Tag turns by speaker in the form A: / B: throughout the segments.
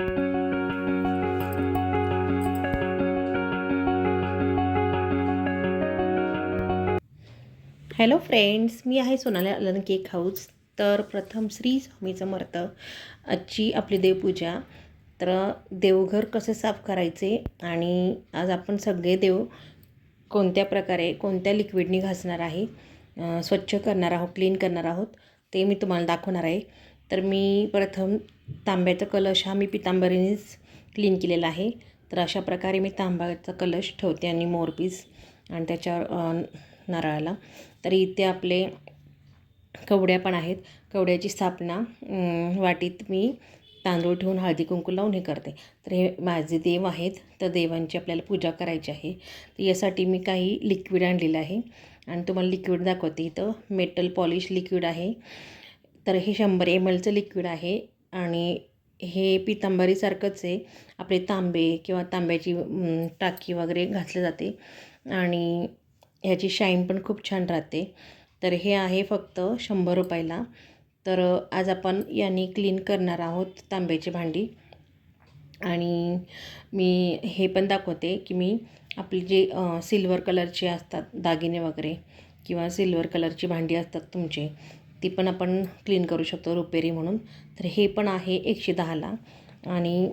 A: Hello friends मी आहे Sonali Alan cake house तर प्रथम श्री स्वामी समर्थ आजची आपली देवपूजा. तर देवघर कसे साफ करायचे आणि आज आपण सगळे देव कोणत्या प्रकारे कोणत्या लिक्विडनी घासणार आहे स्वच्छ करणार आहोत क्लीन करणार आहोत ते मी तुम्हाला दाखवणार आहे. तर मी प्रथम तांब्याचा कलश हा मी पितांबरीनेच क्लीन केलेला आहे. तर अशा प्रकारे मी तांब्याचा कलश ठेवते आणि मोरपीस आणि त्याच्यावर नारळाला. तर इथे आपले कवड्या पण आहेत. कवड्याची स्थापना वाटीत मी तांदूळ ठेवून हळदी कुंकू लावून हे करते. तर हे माझे देव आहेत तर देवांची आपल्याला पूजा करायची आहे. तर यासाठी मी काही लिक्विड आणलेलं आहे. आणि तुम्हाला लिक्विड दाखवते इथं. मेटल पॉलिश लिक्विड आहे. तर हे शंभर एम एलचं लिक्विड आहे. आणि हे पितांबरीसारखंच आहे. आपले तांबे किंवा तांब्याची टाकी वगैरे घातली जाते. आणि ह्याची शाईन पण खूप छान राहते. तर हे आहे फक्त शंभर रुपयाला. तर आज आपण यांनी क्लीन करणार आहोत तांब्याची भांडी. आणि मी हे पण दाखवते की मी आपली जे सिल्वर कलरचे असतात दागिने वगैरे किंवा सिल्वर कलरची भांडी असतात तुमचे ती पण आपण क्लीन करू शकतो रुपेरी म्हणून. तर हे पण आहे एकशे दहाला आणि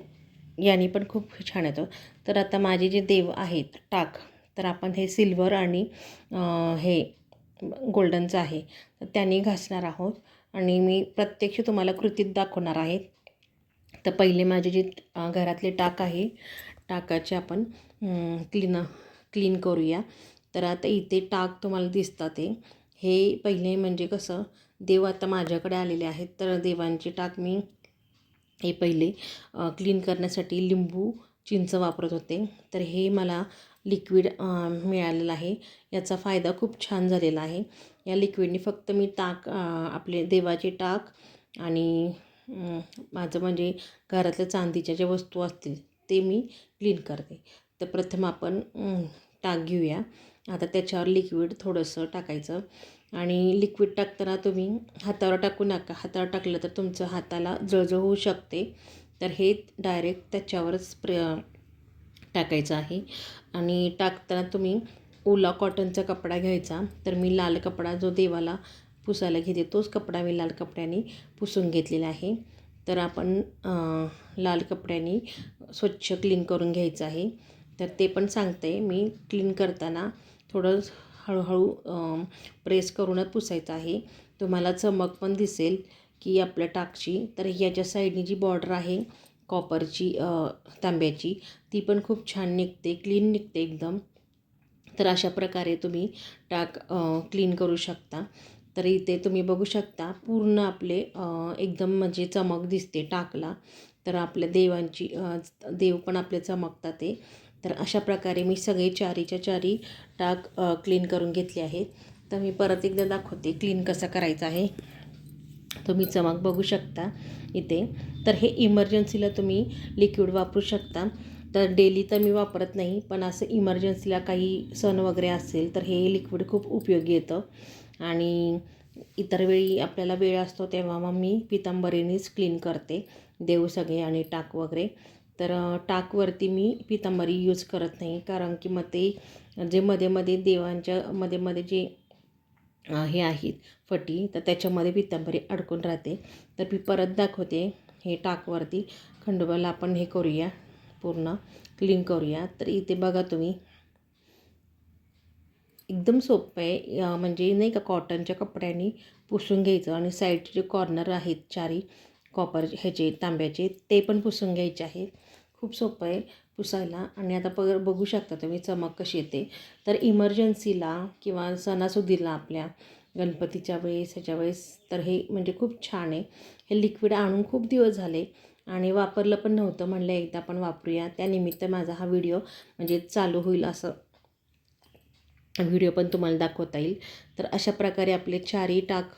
A: याने पण खूप छान येतं. तर आता माझे जे देव आहेत टाक तर आपण हे सिल्वर आणि हे गोल्डनचं आहे. तर त्याने घासणार आहोत आणि मी प्रत्यक्ष तुम्हाला कृतीत दाखवणार आहे. तर पहिले माझे जे घरातले टाक आहे टाकाचे आपण क्लीन क्लीन करूया. तर आता इथे टाक तुम्हाला दिसतात ते हे पहिले म्हणजे कसं देव आता माझ्याकडे आलेले आहेत तर देवांचे टाक मी हे पहिले क्लीन करण्यासाठी लिंबू चिंच वापरत होते. तर हे मला लिक्विड मिळालेलं आहे. याचा फायदा खूप छान झालेला आहे. या लिक्विडने फक्त मी टाक आपले देवाचे टाक आणि माझं म्हणजे घरातल्या चांदीच्या ज्या वस्तू असतील ते मी क्लीन करते. तर प्रथम आपण टाक घेऊया. आता त्याच्यावर लिक्विड थोडंसं टाकायचं. आणि लिक्विड टाकताना तुम्ही हातावर टाकू नका. हातावर टाकलं तर तुमचं हाताला जळजळ होऊ शकते. तर हे डायरेक्ट त्याच्यावरच प्र टाकायचं आहे. आणि टाकताना तुम्ही ओला कॉटनचा कपडा घ्यायचा. तर मी लाल कपडा जो देवाला पुसायला घेते तोच कपडा मी लाल कपड्याने पुसून घेतलेला आहे. तर आपण लाल कपड्याने स्वच्छ क्लीन करून घ्यायचं आहे. तर ते पण सांगते मी. क्लीन करताना थोडं हळूहळू प्रेस करूनच पुसायचं आहे. तुम्हाला चमक पण दिसेल की आपल्या टाकची तर याच्या साईडनी जी बॉर्डर आहे कॉपरची तांब्याची ती पण खूप छान निघते क्लीन निघते एकदम. तर अशा प्रकारे तुम्ही टाक क्लीन करू शकता. तर इथे तुम्ही बघू शकता पूर्ण आपले एकदम म्हणजे चमक दिसते टाकला. तर आपल्या देवांची देव पण आपले चमकतात ते. तर अशा प्रकारे मी सगळे चारीच्या चारी टाक क्लीन करून घेतले आहेत. तर मी परत एकदा दाखवते क्लीन कसा करायचं आहे. तुम्ही चमक बघू शकता इथे. तर हे इमर्जन्सीला तुम्ही लिक्विड वापरू शकता. तर डेली तर मी वापरत नाही पण असं इमर्जन्सीला काही सण वगैरे असेल तर हे लिक्विड खूप उपयोगी येतं. आणि इतर वेळी आपल्याला वेळ असतो तेव्हा मग मी पितांबरीनेच क्लीन करते. देऊ सगळे आणि टाक वगैरे. तर टाकवरती मी पितांबरी यूज करत नाही. कारण की मग ते जे मध्ये मध्ये देवांच्या मध्ये मध्ये जे हे आहेत फटी तर त्याच्यामध्ये पितांबरी अडकून राहते. तर मी परत दाखवते हे टाकवरती. खंडोबाला आपण हे करूया पूर्ण क्लीन करूया. तर इथे बघा तुम्ही. एकदम सोपं आहे. म्हणजे नाही का कॉटनच्या कपड्यांनी पुसून घ्यायचं आणि साईडचे जे कॉर्नर आहेत चारी कॉपर ह्याचे तांब्याचे ते पण पुसून घ्यायचे आहेत. खूप सोपं आहे पुसायला. आणि आता पग बघू शकता तुम्ही चमक कशी येते. तर इमर्जन्सीला किंवा सणासुदीला आपल्या गणपतीच्या वेळेस ह्याच्या वेळेस तर हे म्हणजे खूप छान आहे. हे लिक्विड आणून खूप दिवस झाले आणि वापरलं पण नव्हतं. म्हणलं एकदा आपण वापरूया. त्यानिमित्त माझा हा व्हिडिओ म्हणजे चालू होईल असं व्हिडिओ पण तुम्हाला दाखवता येईल. तर अशा प्रकारे आपले चारही टाक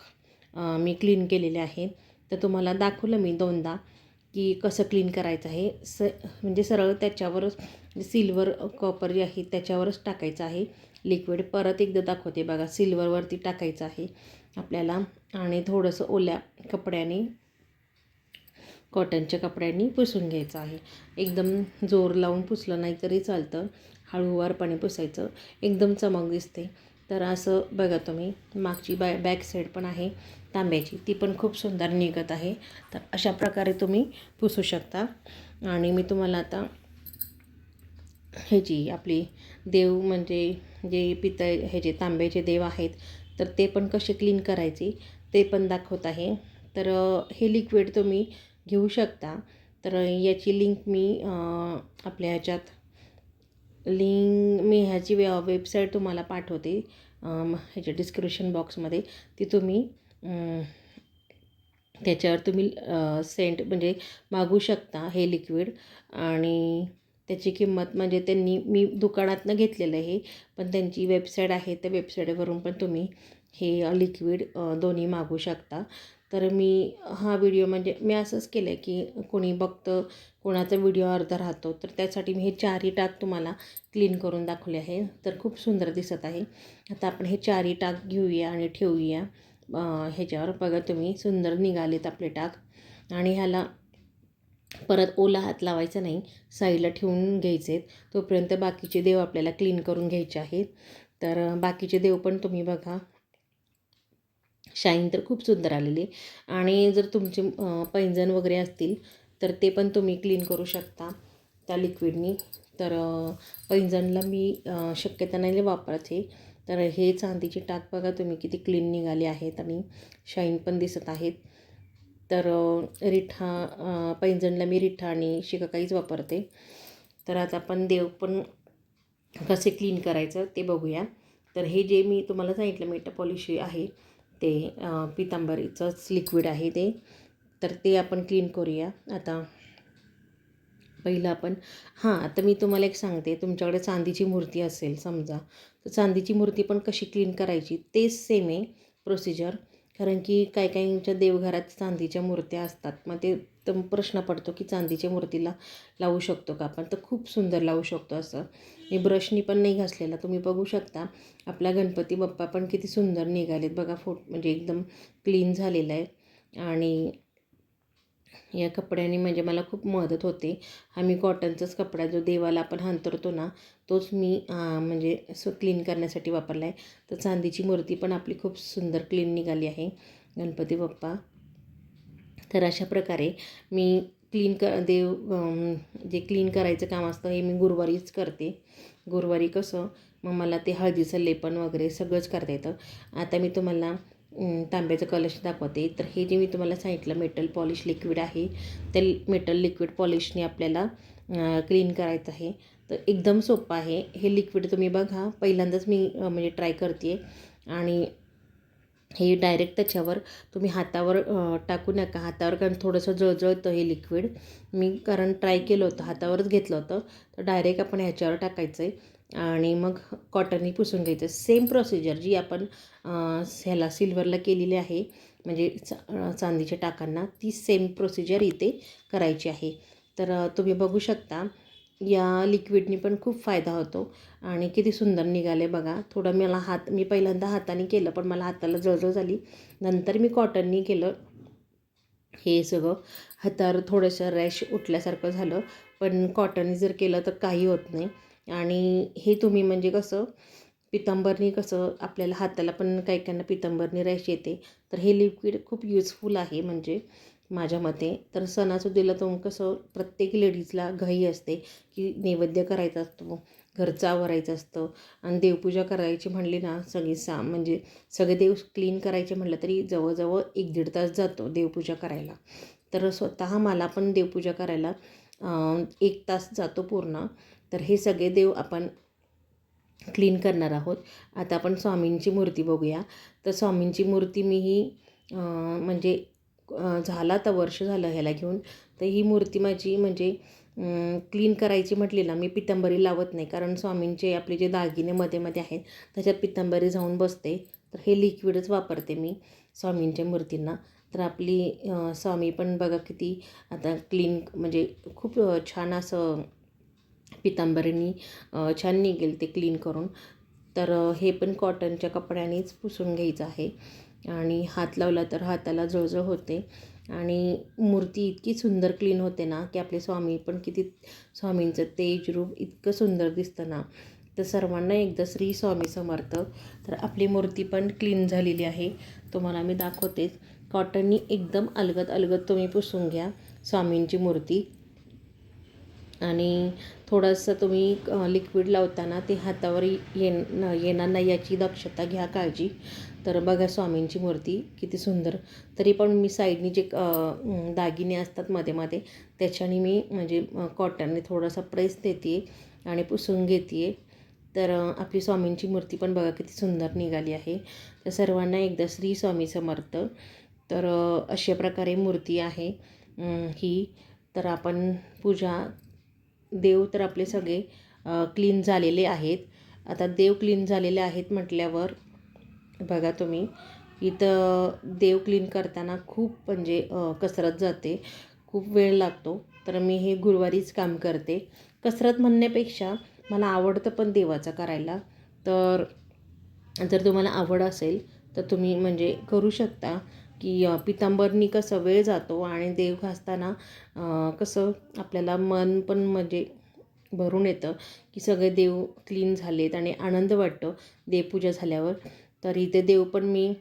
A: मी क्लीन केलेले आहेत. तर तुम्हाला दाखवलं मी दोनदा की कसं क्लीन करायचं आहे. स म्हणजे सरळ त्याच्यावरच सिल्वर कॉपर जे आहे त्याच्यावरच टाकायचं आहे. लिक्विड परत एकदा दाखवते बघा सिल्वरवरती टाकायचं आहे आपल्याला. आणि थोडंसं ओल्या कपड्याने कॉटनच्या कपड्यांनी पुसून घ्यायचं आहे. एकदम जोर लावून पुसलं नाही तरी चालतं. हळूवारपणे पुसायचं. एकदम चमक दिसते. तर असं बघा तुम्ही मागची बॅ बॅक साईड पण आहे तांब्याची ती पण खूप सुंदर निघत आहे. तर अशा प्रकारे तुम्ही पुसू शकता. आणि मी तुम्हाला आता ह्याची आपली देव म्हणजे जे पितळ ह्याचे तांब्याचे देव आहेत तर ते पण कसे क्लीन करायचे ते पण दाखवत आहे. तर हे लिक्विड तुम्ही घेऊ शकता. तर याची लिंक मी आपल्या ह्याच्यात लिंक मी ह्याची वे वेबसाईट तुम्हाला पाठवते. ह्याच्या डिस्क्रिप्शन बॉक्समध्ये ती तुम्ही त्याच्यावर तुम्ही सेंट म्हणजे मागू शकता हे लिक्विड आणि त्याची किंमत म्हणजे त्यांनी मी दुकानातनं घेतलेलं आहे. पण त्यांची वेबसाईट आहे. त्या वेबसाईटवरून पण तुम्ही हे लिक्विड दोन्ही मागू शकता. तर मी हा व्हिडिओ म्हणजे मी असंच केलं आहे की कोणी बघतं कोणाचा व्हिडिओ अर्धा राहतो तर त्यासाठी मी हे चारही टाक तुम्हाला क्लीन करून दाखवले आहे. तर खूप सुंदर दिसत आहे. आता आपण हे चारही टाक घेऊया आणि ठेवूया. ह्याच्यावर बघा तुम्ही सुंदर निघालेत आपले टाक. आणि ह्याला परत ओला हात लावायचा नाही साईडला ठेवून घ्यायचे आहेत. तोपर्यंत बाकीचे देव आपल्याला क्लीन करून घ्यायचे आहेत. तर बाकीचे देव पण तुम्ही बघा. शाईन तर खूप सुंदर आलेली आहे. आणि जर तुमचे पैंजण वगैरे असतील तर ते पण तुम्ही क्लीन करू शकता त्या लिक्विडनी तर पैंजणला मी शक्यता नाही वापरते तर हे चांदीचे टाक बघा तुम्ही किती क्लीन निघाले आहेत आणि शाईन पण दिसत आहेत. तर रिठा पैंजणला मी रिठा आणि शिकाकाईच वापरते. तर आता आपण देव पण कसे क्लीन करायचं ते बघूया. तर हे जे मी तुम्हाला सांगितलं मेटा पॉलिश आहे ते पितांबरीचंच लिक्विड आहे ते. तर ते आपण क्लीन करूया. आता पहिलं आपण हां आता मी तुम्हाला एक सांगते. तुमच्याकडे चांदीची मूर्ती असेल समजा. तर चांदीची मूर्ती पण कशी क्लीन करायची? तेच सेम आहे प्रोसिजर कारण की काही काहींच्या देवघरात चांदीच्या मूर्त्या असतात. मग ते तर प्रश्न पडतो की चांदीच्या मूर्तीला लावू शकतो का आपण? तर खूप सुंदर लावू शकतो असं. मी ब्रशनी पण नाही घासलेला. तुम्ही बघू शकता. आपला गणपती बाप्पा पण किती सुंदर निघालेत. बघा फोट म्हणजे एकदम क्लीन झालेला आहे. आणि या कपड्याने म्हणजे मला खूप मदत होते. हा मी कॉटनचाच कपडा जो देवाला आपण हांतरतो ना तोच मी म्हणजे सो क्लीन करण्यासाठी वापरला आहे. तर चांदीची मूर्ती पण आपली खूप सुंदर क्लीन निघाली आहे. गणपती बाप्पा. तर अशा प्रकारे मी क्लीन कर देव जे क्लीन करायचं काम असतं हे मी गुरुवारीच करते. गुरुवारी कसं मग मला ते हळदीचं लेपन वगैरे सगळंच करता येतं. आता मी तुम्हाला तांब्याचं कलश दाखवते. तर हे जे मी तुम्हाला सांगितलं मेटल पॉलिश लिक्विड आहे त्या मेटल लिक्विड पॉलिशने आपल्याला क्लीन करायचं आहे. तर एकदम सोपं आहे. हे लिक्विड तुम्ही बघा. पहिल्यांदाच मी म्हणजे ट्राय करते. आणि हे डायरेक्ट त्याच्यावर तुम्ही हातावर टाकू नका. हातावर कारण थोडंसं जळजळतं हे लिक्विड. मी कारण ट्राय केलं होतं हातावरच घेतलं होतं. तर डायरेक्ट आपण ह्याच्यावर टाकायचं आहे आणि मग कॉटननी पुसून घ्यायचं सेम प्रोसिजर जी आपण ह्याला सिल्वरला केलेली आहे म्हणजे चा चांदीच्या टाकांना ती सेम प्रोसिजर इथे करायची आहे. तर तुम्ही बघू शकता या लिक्विडनी पण खूप फायदा होतो. आणि किती सुंदर निघाले बघा. थोडं मला हात मी पहिल्यांदा हाताने केलं पण मला हाताला जळजळ झाली. नंतर मी कॉटननी केलं. हे सगळं हातावर थोडंसं रॅश उठल्यासारखं झालं. पण कॉटनने जर केलं तर काही होत नाही. आणि हे तुम्ही म्हणजे कसं पितांबरनी कसं आपल्याला हाताला पण काही काहींना पितांबरनी रॅश येते. तर हे लिक्विड खूप युजफुल आहे म्हणजे. माझ्या मते. तर सणासुदीला तर कसं प्रत्येक लेडीजला घाई असते की नैवेद्य करायचा असतो घरचं आवरायचं असतं आणि देवपूजा करायची म्हणली ना सगळी सा म्हणजे सगळे देव क्लीन करायचे म्हटलं तरी जवळजवळ एक दीड तास जातो देवपूजा करायला. तर स्वतः मला पण देवपूजा करायला एक तास जातो पूर्ण. तर हे सगळे देव आपण क्लीन करणार आहोत. आता आपण स्वामींची मूर्ती बघूया. तर स्वामींची मूर्ती मी ही म्हणजे झाला तर वर्ष झालं ह्याला घेऊन. तर ही मूर्ती माझी म्हणजे क्लीन करायची म्हटली ना मी पितांबरी लावत नाही. कारण स्वामींचे आपले जे दागिने मध्ये मध्ये आहेत त्याच्यात पितांबरी जाऊन बसते. तर हे लिक्विडच वापरते मी स्वामींच्या मूर्तींना. तर आपली स्वामी पण बघा किती आता क्लीन म्हणजे खूप छान असं पितांबरीनी छान निघेल ते क्लीन करून. तर हे पण कॉटनच्या कपड्यानेच पुसून घ्यायचं आहे. आणि हात लावला तर हाताला जळजळ होते. आणि मूर्ती इतकी सुंदर क्लीन होते ना की आपले स्वामी पण किती स्वामींचं तेज रूप इतकं सुंदर दिसतं ना. तर सर्वांना एकदा श्री स्वामी समर्थ. तर आपली मूर्ती पण क्लीन झालेली आहे. तुम्हाला मी दाखवतेच कॉटननी एकदम अलगद अलगद तुम्ही पुसून घ्या स्वामींची मूर्ती. आणि थोडंसं तुम्ही लिक्विड लावताना ते हातावर येन येणार नाही याची दक्षता घ्या काळजी. तर बघा स्वामींची मूर्ती किती सुंदर. तरी पण मी साईडनी जे दागिने असतात मध्ये मध्ये त्याच्याने मी म्हणजे कॉटनने थोडासा प्रेस देते आणि पुसून घेते तर आपली स्वामींची मूर्ती पण बघा किती सुंदर निघाली आहे. तर सर्वांना एकदा श्री स्वामी समर्थ. तर अशा प्रकारे मूर्ती आहे ही. तर आपण पूजा देव तर आपले सगळे क्लीन झालेले आहेत. आता देव क्लीन झालेले आहेत म्हटल्यावर बघा तुम्ही इथं देव क्लीन करताना खूप म्हणजे कसरत जाते. खूप वेळ लागतो. तर मी हे गुरुवारीच काम करते. कसरत म्हणण्यापेक्षा मला आवडतं पण देवाचं करायला. तर जर तुम्हाला आवड असेल तर तुम्ही म्हणजे करू शकता की पितांबरनी कसं वेळ जातो आणि देव घासताना कसं आपल्याला मन पण म्हणजे भरून येतं की सगळे देव क्लीन झालेत आणि आनंद वाटतो देवपूजा झाल्यावर. तर इथे देव पण मी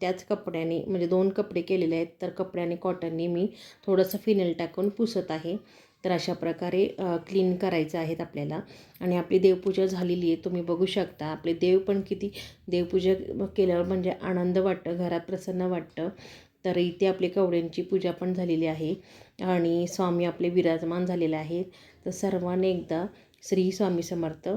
A: त्याच कपड्याने म्हणजे दोन कपडे केलेले आहेत तर कपड्याने कॉटनने मी थोडंसं फिनेल टाकून पुसत आहे. तर अशा प्रकारे क्लीन करायचं आहेत आपल्याला. आणि आपली देवपूजा झालेली आहे तुम्ही बघू शकता. आपले देव पण किती देवपूजा केल्यावर म्हणजे आनंद वाटतं घरात प्रसन्न वाटतं. तर इथे आपली कवड्यांची पूजा पण झालेली आहे. आणि स्वामी आपले विराजमान झालेले आहेत. तर सर्वांनी एकदा श्री स्वामी समर्थ